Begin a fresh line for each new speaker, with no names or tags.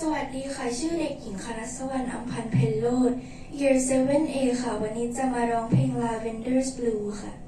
สวัสดีค่ะ ชื่อเด็กหญิงคณัสวรรณอัมพันธ์เพลโลด Year 7A ค่ะ วันนี้จะมาร้องเพลง Lavender's Blue ค่ะ